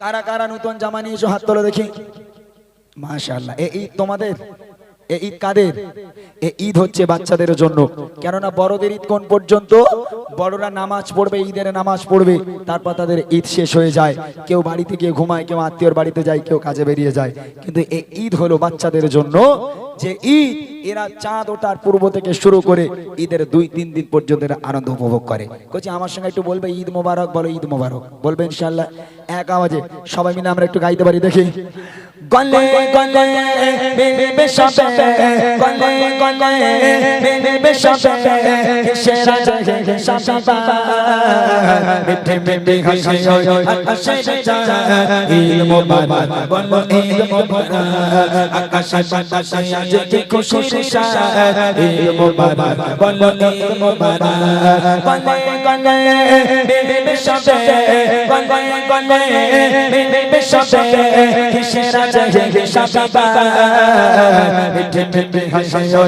কারা কারা নতুন জামা নিয়েছো? হাত তোলো দেখি। মাশাআল্লাহ, এ ঈদ তোমাদের? এ ঈদ কাদের? এ ঈদ হচ্ছে বাচ্চাদের জন্য। কেননা বড়দের ঈদ কোন পর্যন্ত? বড়রা নামাজ পড়বে, ঈদের নামাজ পড়বে, তারপর তাদের ঈদ শেষ হয়ে যায়। কেউ বাড়িতে গিয়ে ঘুমায়, কেউ আত্মীয়র বাড়িতে যায়, কেউ কাজে বেরিয়ে যায়। কিন্তু এ ঈদ হলো বাচ্চাদের জন্য যে ঈদ, এরা চাঁদ ওঠার পূর্ব থেকে শুরু করে ঈদের দুই, তিন দিন পর্যন্ত এরা আনন্দ উপভোগ করে। কোচি, আমার সঙ্গে একটু বলবে, ঈদ মোবারক? বলো, ঈদ মোবারক। বলবে ইনশাল্লাহ এক আওয়াজে, সবাই মিলে আমরা একটু গাইতে পারি, দেখি। গলে গলে গলে গলে বেবে সবে সেরা জগে সাবা মিঠে মিঠে হাসি আকাশে যায় ঈদ মোবারক বলো ঈদ মোবারক আকাশে বাতাসে আজ কি খুশির সার ঈদ মোবারক বলো ঈদ মোবারক গলে গলে বেবে সবে গলে গলে বেবে সবে সেরা জগে সাবা মিঠে মিঠে হাসি আকাশে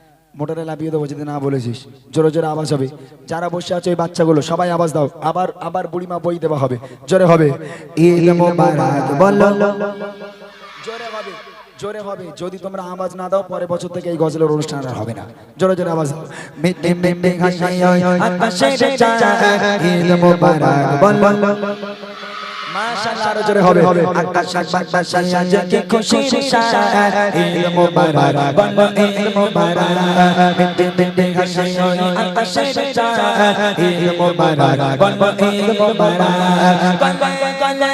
মোটরে লাভিয়ে দেবো যদি না বলেছিস জোরে জোরে আওয়াজ হবে যারা বসে আছে ওই বাচ্চাগুলো সবাই আওয়াজ দাও আবার আবার বুড়িমা বই দেওয়া হবে জোরে হবে জোরে হবে জোরে হবে যদি তোমরা আওয়াজ না দাও পরের বছর থেকে এই গজলের অনুষ্ঠান আর হবে না জোরে জোরে আওয়াজ দাও মাশাআল্লাহ জোরে হবে আকাশ বাতাসে আজ কি খুশির সার ঈদ মোবারক বলো ঈদ মোবারক মিটে মিটে হাসি আকাশে যায় ঈদ মোবারক বলো ঈদ মোবারক গলে গলে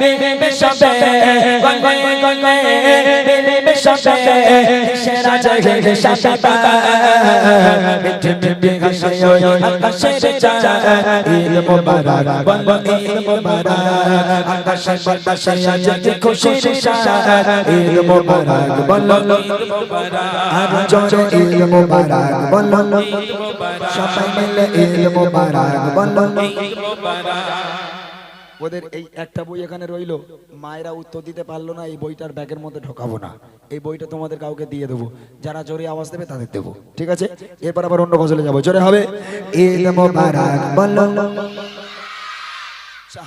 বেবে সবে গলে গলে বেবে সবে সেরা জগে সাবা মিটে মিটে হাসি আকাশে যায় ঈদ মোবারক বলো ঈদ মোবারক আকাশে বাতাসে আজ কি খুশির ঈদ মোবারক বলো ঈদ মোবারক আর জোরে ঈদ মোবারক বলো ঈদ মোবারক সবাই মিলে ঈদ মোবারক বলো ঈদ মোবারক ওদের এই একটা বই এখানে রইল, মায়েরা উত্তর দিতে পারল না, এই বইটার ব্যাগের মধ্যে ঢোকাবো না। এই বইটা তোমাদের কাউকে দিয়ে দেবো, যারা জোরে আওয়াজ দেবে তাদের দেবো, ঠিক আছে? এরপর আবার অন্য গজলে যাব, জোরে হবে?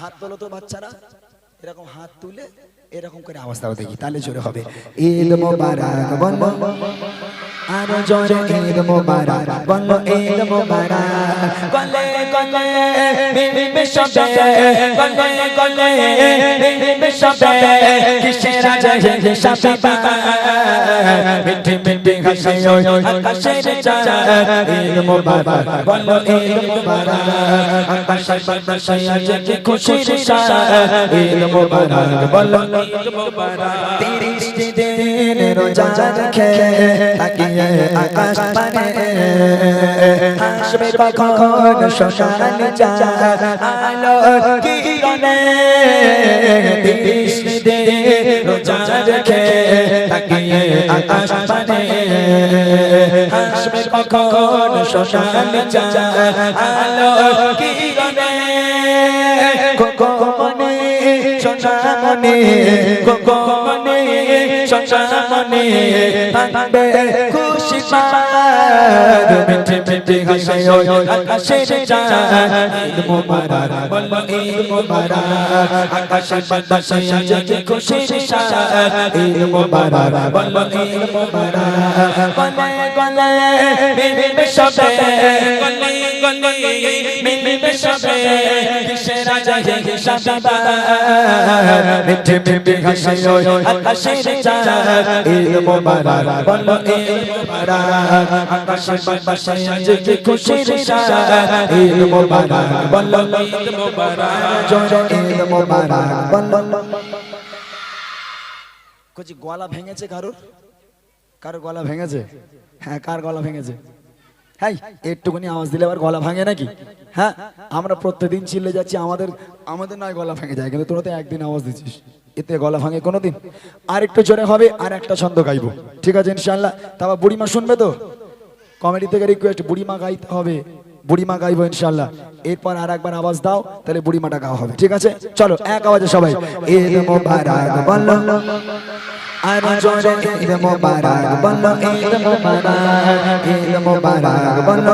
হাত তোলো তো বাচ্চারা, এরকম হাত তুলে এরকম করে আওয়াজ দাও দেখি, তাহলে জোরে হবে। ঈদ মোবারক আরও জোরে ঈদ মোবারক, বলো ঈদ মোবারক। গলে গলে বিবি সবে গলে গলে বিবি সবে কিসের জগে সাবা মিঠে মিঠে হাসি আকাশে যায় ঈদ মোবারক, বলো ঈদ মোবারক। আকাশে বাতাসে আজ কি খুশির সার ঈদ মোবারক, বলো ঈদ মোবারক। তিরিশ দিন রোজা রেখে তাকিয়ে আকাশ পানে হাসবে কখন শ্মশান যায় আলো কিরণে তিরিশ দিন রোজা রেখে তাকিয়ে আকাশ পানে হাসবে কখন শ্মশান যায় আলো কিরণে কোকমনে সোনামনে কোকমনে সোনামনে থাকবে খুশি পার মিঠে মিঠে হাসে আকাশে যায় ঈদ মোবারক বলো ঈদ মোবারক আকাশে বাতাসে আজ খুশির সার ঈদ মোবারক বলো ঈদ মোবারক গলে গলে বিবি সবে গলি গলি মিলবে সবে কিসের জগে সাবা মিঠে মিঠে হাসি আকাশে যায় ঈদ মোবারক বলো ঈদ মোবারক গলা ভেঙেছে কারোর? কারোর গলা ভেঙেছে? হ্যাঁ কার গলা ভেঙেছে? হ্যাঁ একটুখানি আওয়াজ দিলে আবার গলা ভাঙে নাকি? হ্যাঁ আমরা প্রত্যেকদিন চিল্লে যাচ্ছি, আমাদের আমাদের নয় গলা ভেঙে যায়, কিন্তু তোরা তো একদিন আওয়াজ দিচ্ছিস। এতে গলা ভাঙে কোনোদিন। আর একটু জোরে হবে আর একটা ছন্দ গাইবো। ঠিক আছে ইনশাল্লাহ তারপর বুড়িমা শুনবে তো? কমেডি থেকে রিকোয়েস্ট বুড়িমা গাইতে হবে। বুড়িমা গাইবো ইনশাল্লাহ এরপর আর একবার আওয়াজ দাও, তাহলে বুড়িমাটা গাওয়া হবে। ঠিক আছে? চলো, এক আওয়াজে সবাই। ঈদ মোবারক বলো। আর জোরে মোবারক বলো। মোবারক মোবারক বলো।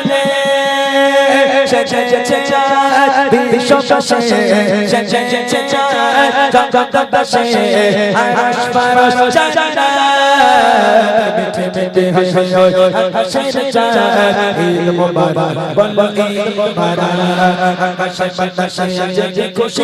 খুশি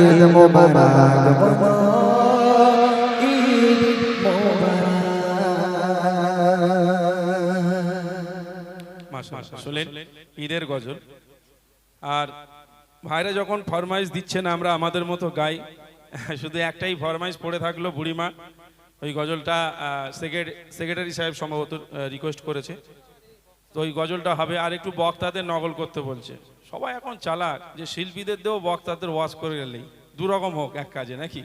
ঈদ মোবারক শুনলেন ঈদের গজল। আর ভাইরা যখন ফরমাইশ দিচ্ছে না আমরা আমাদের মতো গাই শুধু একটাই ফরমাইশ পড়ে থাকল বুড়িমা। ওই গজলটা সেক্রেটারি সাহেব সম্ভবত রিকোয়েস্ট করেছে। তো ওই গজলটা হবে আর একটু বক্তাদের নকল করতে বলছে। সবাই এখন চালাক যে শিল্পীদের দেও বক্তাদের ওয়াশ করে গেলেই দুরকম হোক এক কাজে, নাকি?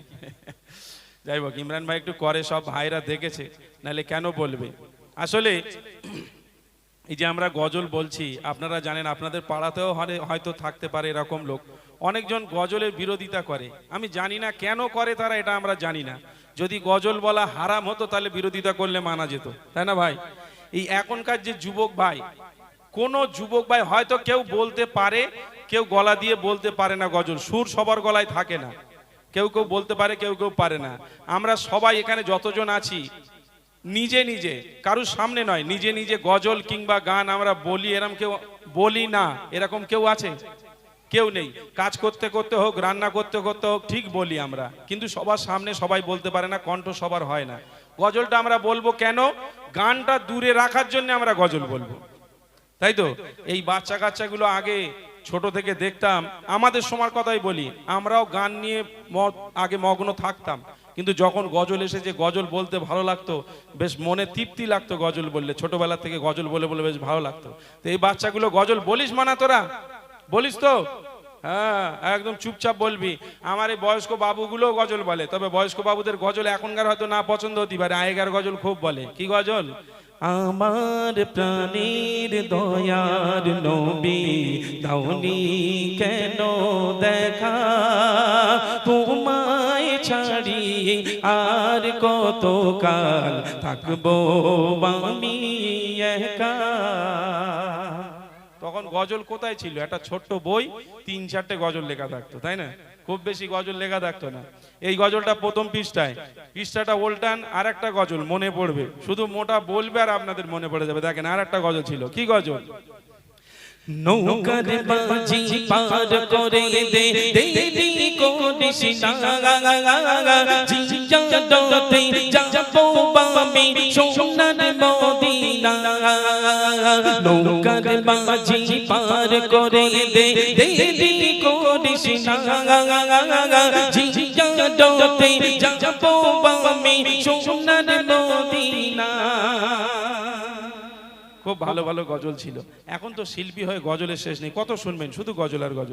যাই হোক, ইমরান ভাই একটু করে, সব ভাইরা দেখেছে, নাহলে কেন বলবে? আসলে, এই যে আমরা গজল বলছি, আপনারা জানেন, আপনাদের পাড়াতেও হয়তো থাকতে পারে এরকম লোক। অনেকজন গজলের বিরোধিতা করে। আমি জানি না কেন করে তারা, এটা আমরা জানি না। যদি গজল বলা হারাম হতো, তাহলে বিরোধিতা করলে মানা যেত। তাই না ভাই? এই এখনকার যে যুবক ভাই কোন যুবক ভাই হয়তো কেউ বলতে পারে, কেউ গলা দিয়ে বলতে পারে না গজল। সুর সবার গলায় থাকে না। কেউ কেউ বলতে পারে, কেউ কেউ পারে না। আমরা সবাই এখানে যতজন আছি, নিজে নিজে, কারুর সামনে নয়, নিজে নিজে গজল কিংবা গান আমরা বলি এরকম কেউ বলি না। এরকম কেউ আছে? কেউ নেই। কাজ করতে করতে হোক, রান্না করতে করতে হোক, ঠিক বলি আমরা। কিন্তু সবার সামনে সবাই বলতে পারে না, কণ্ঠ সবার হয় না। গজলটা আমরা বলব কেন? গানটা দূরে রাখার জন্য আমরা গজল বলব। তাই তো? এই বাচ্চা কাচ্চাগুলো আগে ছোট থেকে দেখতাম। আমাদের সময় কথাই বলি, আমরাও গান নিয়ে আগে মগ্ন থাকতাম। কিন্তু যখন গজল এসেছে গজল বলতে ভালো লাগতো, বেশ মনে তৃপ্তি লাগতো গজল বললে। ছোটবেলা থেকে গজল বলে বলে বেশ ভালো লাগতো। তো এই বাচ্চাগুলো গজল বলিস মানা তোরা? বলিস তো? হ্যাঁ একদম চুপচাপ বলবি। আমার এই বয়স্ক বাবুগুলো গজল বলে। তবে বয়স্ক বাবুদের গজল এখনকার হয়তো না পছন্দ হতে পারে। আগেকার গজল খুব বলে। কি গজল? আমার প্রাণীর দয়ার নবী দাউনি কেন দেখা? তোমায় ছাড়ি আর কত কাল থাকব আমি একা? তখন গজল কোথায় ছিল? একটা ছোট্ট বই, তিন, চারটে গজল লেখা থাকতো, তাই না? খুব বেশি গজল লেখা থাকতো না। এই গজলটা প্রথম পৃষ্ঠায়। পৃষ্ঠাটা ওল্টান আর একটা গজল মনে পড়বে। শুধু মোটা বলবে আর আপনাদের মনে পড়ে যাবে। দেখেন আর একটা গজল ছিল। কি গজল? নৌকার বাজি পার করে দে দে দি কোডিস না জিজাডতে যাব বামি সোনার মদিনা নৌকার বাজি পার করে দে দে দি কোডিস না জিজাডতে যাব বামি সোনার মদিনা খুব ভালো ভালো গজল ছিল। এখন তো শিল্পী হয়ে গজলের শেষ নেই। কত শুনবেন? শুধু গজল আর গজল।